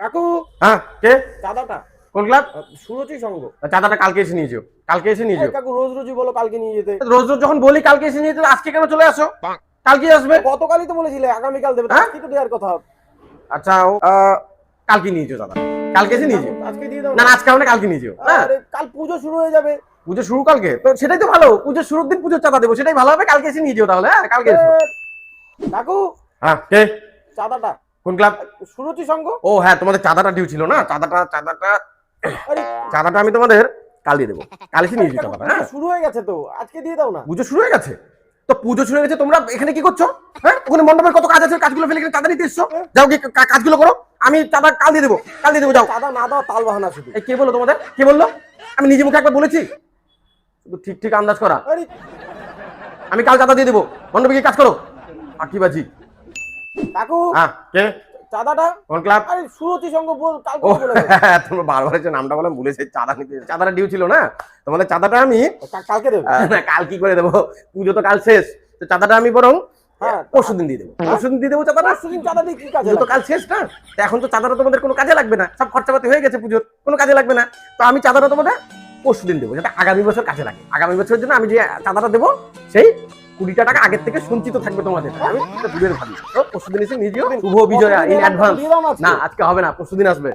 কাকু! হ্যাঁ কে? চাঁদাটা। কোন ক্লাব? সুরচি সঙ্গ চাঁদাটা কালকে এসে নিয়ে যেও। কালকে এসে নিয়ে যেও। কাকু রোজ রোজই বলো কালকে নিয়ে যেতে। রোজ রোজ যখন বলি কালকে এসে নিয়ে যেতে আজকে কেন চলে আসো? কালকে আসবে। গতকালই তো বলেছিলে আগামীকাল দেবে। হ্যাঁ? আজকে তো দেওয়ার কথা। আচ্ছা ও, আহ, কালকে নিয়ে যেও চাঁদা কালকে এসে নিয়ে যেও। আজকে দিয়ে দাও। না আজকে আমরা কালকে নিয়ে যেও। হ্যাঁ? আরে কাল পুজো শুরু হয়ে যাবে। পুজো শুরু কালকে? তো সেটাই তো ভালো। পুজোর শুরুর দিন পুজোর চাঁদা দেবো। সেটাই ভালো হবে। কালকে এসে নিয়ে যেও তাহলে। হ্যাঁ কালকে এসো। কাকু! হ্যাঁ কে? চাঁদাটা। কোন ক্লাব? সুরচি সংঘ? ও হ্যাঁ তোমাদের চাঁদাটা ডিউ ছিল না? চাঁদাটা চাঁদাটা আরে চাঁদাটা আমি তোমাদের কাল দিয়ে দেবো। কাল এসে নিয়ে যেতে চাঁদাটা হ্যাঁ? শুরু হয়ে গেছে তো আজকে দিয়ে দাও না। পুজো শুরু হয়ে গেছে? তো পুজো শুরু হয়ে গেছে তোমরা এখানে কি করছ? হ্যাঁ ওখানে মণ্ডপের কত কাজ আছে? কাজগুলো ফেলে চাঁদা নিতে এসছো? যাও কি কাজগুলো করো। আমি চাঁদা কাল দিয়ে দেবো কাল দিয়ে দেবো যাও। চাঁদা না দাও তাল বাহানা শুধু। এই কে বলল তোমাদের? কে বলল? আমি নিজে মুখে একবার বলেছি। শুধু ঠিক ঠিক আন্দাজ করা। আমি কাল চাঁদা দিয়ে দেবো। মণ্ডপে গিয়ে কাজ করো। আকিবাজি কাকু হ্যাঁ কে? চাঁদাটা? কোন ক্লাব? আরে সুরচি সঙ্গ বল বলে তোমরা বারবার হচ্ছে নামটা বলে ভুলেছে চাঁদা নিতে চাঁদাটা ডিউ ছিল না? তোমাদের চাঁদাটা আমি কালকে দেবে। না, কাল কি করে দেবো? পুজো তো কাল শেষ। তো চাঁদাটা আমি বরং হ্যাঁ। পরশু দিন দিয়ে দেবো। পরশু দিন দিয়ে দেবো চাঁদাটা? পরশুদিন চাঁদা দিয়ে কি কাজে তো কাল শেষ না? এখন তো চাঁদাটা তোমাদের কোনো কাজে লাগবে না। সব খরচাপাতি হয়ে গেছে পুজোর কোনো কাজে লাগবে না। তো আমি চাঁদাটা তোমাদের পরশু দিন দেবো যাতে আগামী বছর কাজে লাগে। আগামী বছরের জন্য আমি যে চাঁদাটা দেবো সেই কুড়িটা টাকা আগের থেকে সঞ্চিত থাকবে তোমাদের। আমি সেটা দূরের ভাবি তো পরশুদিন এসে নিয়ে শুভ বিজয়া ইন অ্যাডভান্স না আজকে? হবে না পরশুদিন আসবে।